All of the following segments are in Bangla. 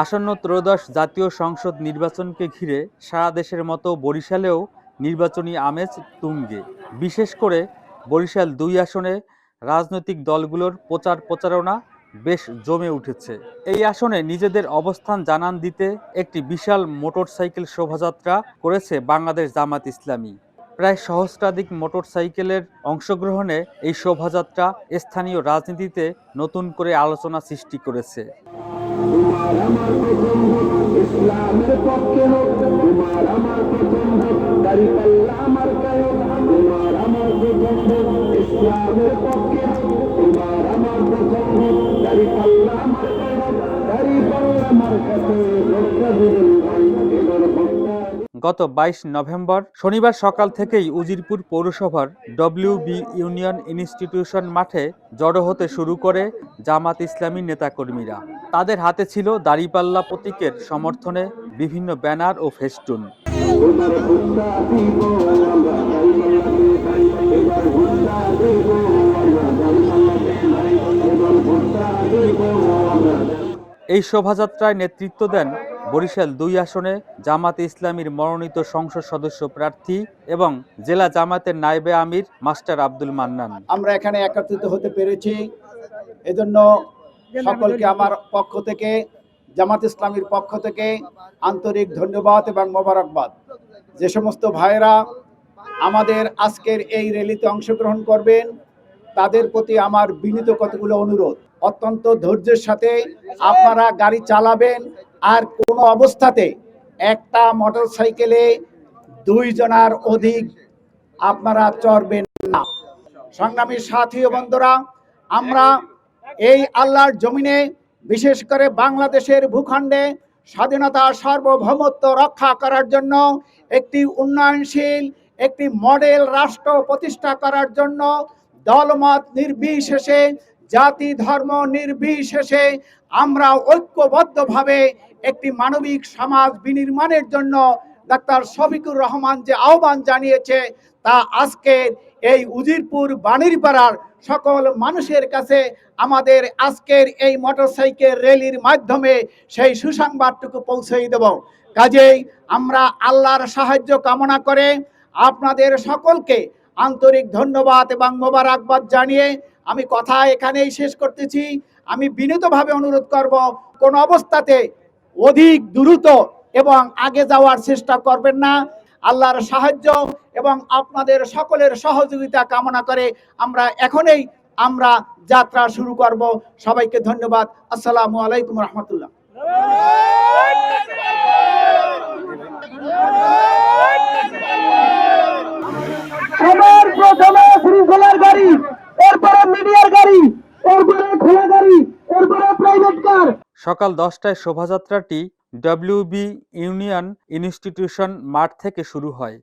আসন্ন ত্রয়োদশ জাতীয় সংসদ নির্বাচনকে ঘিরে সারা দেশের মতো বরিশালেও নির্বাচনী আমেজ তুঙ্গে। বিশেষ করে বরিশাল দুই আসনে রাজনৈতিক দলগুলোর প্রচার প্রচারণা বেশ জমে উঠেছে। এই আসনে নিজেদের অবস্থান জানান দিতে একটি বিশাল মোটরসাইকেল শোভাযাত্রা করেছে বাংলাদেশ জামাত ইসলামী। প্রায় সহস্রাধিক মোটরসাইকেলের অংশগ্রহণে এই শোভাযাত্রা স্থানীয় রাজনীতিতে নতুন করে আলোচনা সৃষ্টি করেছে। আমার গত বাইশ নভেম্বর শনিবার সকাল থেকেই উজিরপুর পৌরসভার ডব্লিউবি ইউনিয়ন ইনস্টিটিউশন মাঠে জড়ো হতে শুরু করে জামাত ইসলামী নেতাকর্মীরা। তাদের হাতে ছিল দাড়িপাল্লা প্রতীকের সমর্থনে বিভিন্ন ব্যানার ও ফেস্টুন। এই শোভাযাত্রায় নেতৃত্ব দেন বরিশাল দুই আসনে জামাতে ইসলামীর মনোনীত সংসদ সদস্য প্রার্থী এবং জেলা জামাতের নায়েবে আমির মাস্টার আব্দুল মান্নান। আমরা এখানে একত্রিত হতে পেরেছি। এজন্য সকলকে আমার পক্ষ থেকে, জামাত ইসলামীর পক্ষ থেকে আন্তরিক ধন্যবাদ এবং মোবারকবাদ। যে সমস্ত ভাইয়েরা আমাদের আজকের এই র্যালিতে অংশগ্রহণ করবেন, তাদের প্রতি আমার বিনীত কতগুলো অনুরোধ। অত্যন্ত ধৈর্যের সাথে আপনারা গাড়ি চালাবেন আর কোনো অবস্থাতে একটা মোটর সাইকেলে দুইজনার অধিক আপনারা চড়বেন না। সংগ্রামী সাথী বন্ধুরা, আমরা এই আল্লাহর জমিনে বিশেষ করে বাংলাদেশের ভূখণ্ডে স্বাধীনতা, সার্বভৌমত্ব রক্ষা করার জন্য একটি উন্নয়নশীল, একটি মডেল রাষ্ট্র প্রতিষ্ঠা করার জন্য দলমত নির্বিশেষে জাতি ধর্ম নির্বিশেষে আমরা ঐক্যবদ্ধভাবে একটি মানবিক সমাজ বিনির্মাণের জন্য ডাক্তার শফিকুর রহমান যে আহ্বান জানিয়েছে, তা আজকের এই উজিরপুর বাণীরপাড়ার সকল মানুষের কাছে আমাদের আজকের এই মোটরসাইকেল র্যালির মাধ্যমে সেই সুসংবাদটুকু পৌঁছে দেব। কাজেই আমরা আল্লাহর সাহায্য কামনা করে আপনাদের সকলকে আন্তরিক ধন্যবাদ এবং মোবারকবাদ জানিয়ে আমি কথা এখানেই শেষ করতেছি। আমি বিনীতভাবে অনুরোধ করব, কোন অবস্থাতে অধিক দ্রুত এবং আগে যাওয়ার চেষ্টা করবেন না। আল্লাহর সাহায্য এবং আপনাদের সকলের সহযোগিতা কামনা করে আমরা এখনই আমরা যাত্রা শুরু করব। সবাইকে ধন্যবাদ। আসসালামু আলাইকুম রহমতুল্লাহ। আমার প্রথমে শৃঙ্খলার এরপরে মিডিয়ার গাড়ি এরপরে খোলা গাড়ি এরপরে প্রাইভেট কার সকাল দশটায় শোভাযাত্রাটি ডব্লিউবি ইউনিয়ন ইনস্টিটিউশন মাঠ থেকে শুরু হয়।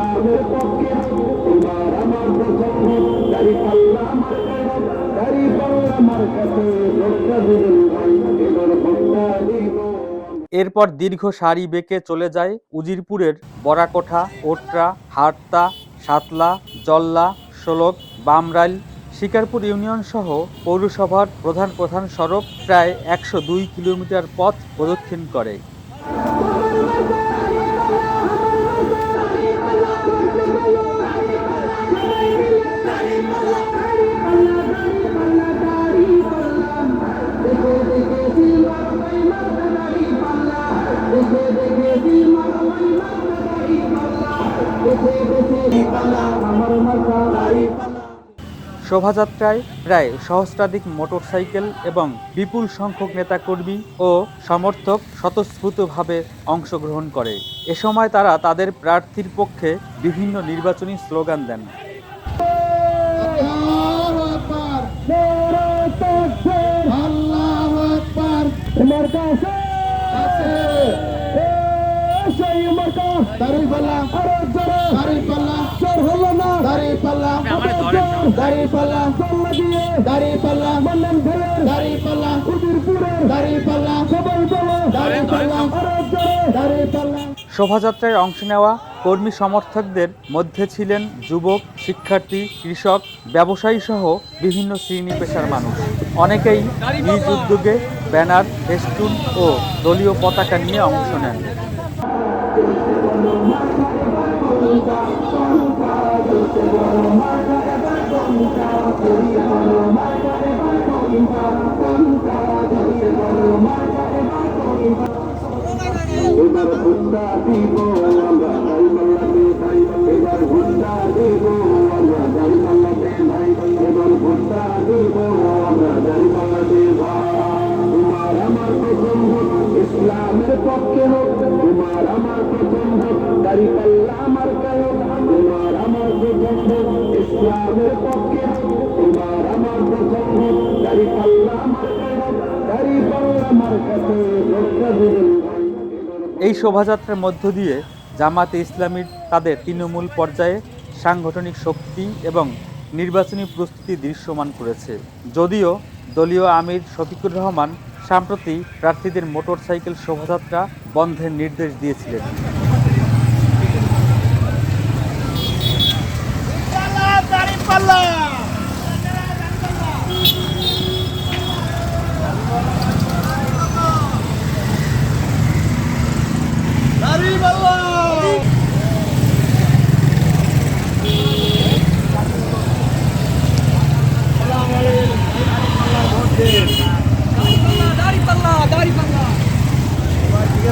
ইসলামের পক্ষে তোমার আমার পাল্লা পাল্লা আমার কাছে ভাই এবার এরপর দীর্ঘ সারি বেঁকে চলে যায় উজিরপুরের বরাকোঠা, ওট্রা, হাটতা, সাতলা, জল্লা, শোলক, বামরাইল, শিকারপুর ইউনিয়ন সহ পৌরসভার প্রধান প্রধান সড়ক প্রায় একশো দুই কিলোমিটার পথ প্রদক্ষিণ করে। শোভাযাত্রায় প্রায় সহস্রাধিক মোটরসাইকেল এবং বিপুল সংখ্যক নেতাকর্মী ও সমর্থক স্বতঃস্ফূর্তভাবে অংশগ্রহণ করে। এ সময় তারা তাদের প্রার্থীর পক্ষে বিভিন্ন নির্বাচনী স্লোগান দেন। আল্লাহ আকবার তোমার কাছে আছে দাড়ি পাল্লা আরও জোরে দাড়ি পাল্লা জোর হলো না দাড়ি পাল্লা দাড়ি পাল্লা দিয়ে দাড়ি পাল্লা মন্ডন ফেলে দাড়ি পাল্লা উদিরপুরের দাড়ি পাল্লা সবাই বলো দাড়ি পাল্লা আরও জোরে দাড়ি পাল্লা শোভাযাত্রায় অংশ নেওয়া কর্মী সমর্থকদের মধ্যে ছিলেন যুবক, শিক্ষার্থী, কৃষক, ব্যবসায়ী সহ বিভিন্ন শ্রেণি পেশার মানুষ। অনেকেই নিজ উদ্যোগে ব্যানার, ফেস্টুন ও দলীয় পতাকা নিয়ে অংশ নেন। পক্ষে হোক, তোমার আমার পাল্লা আমার তোমার আমার ইসলামের পক্ষে হোক, তোমার আমার পাল্লা আমার পাল্লা আমার কাছে এই শোভাযাত্রার মধ্য দিয়ে জামাতে ইসলামীর তাদের তৃণমূল পর্যায়ে সাংগঠনিক শক্তি এবং নির্বাচনী প্রস্তুতি দৃশ্যমান করেছে। যদিও দলীয় আমির শফিকুর রহমান সম্প্রতি প্রার্থীদের মোটরসাইকেল শোভাযাত্রা বন্ধের নির্দেশ দিয়েছিলেন।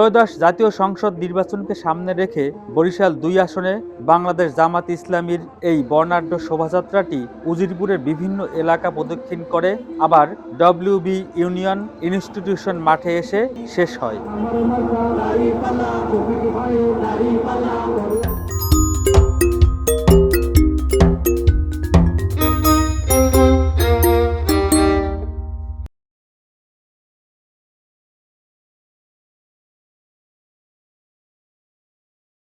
ত্রয়োদশ জাতীয় সংসদ নির্বাচনকে সামনে রেখে বরিশাল দুই আসনে বাংলাদেশ জামাত ইসলামীর এই বর্ণাঢ্য শোভাযাত্রাটি উজিরপুরের বিভিন্ন এলাকা প্রদক্ষিণ করে, আবার ডব্লিউবি ইউনিয়ন ইনস্টিটিউশন মাঠে এসে শেষ হয়।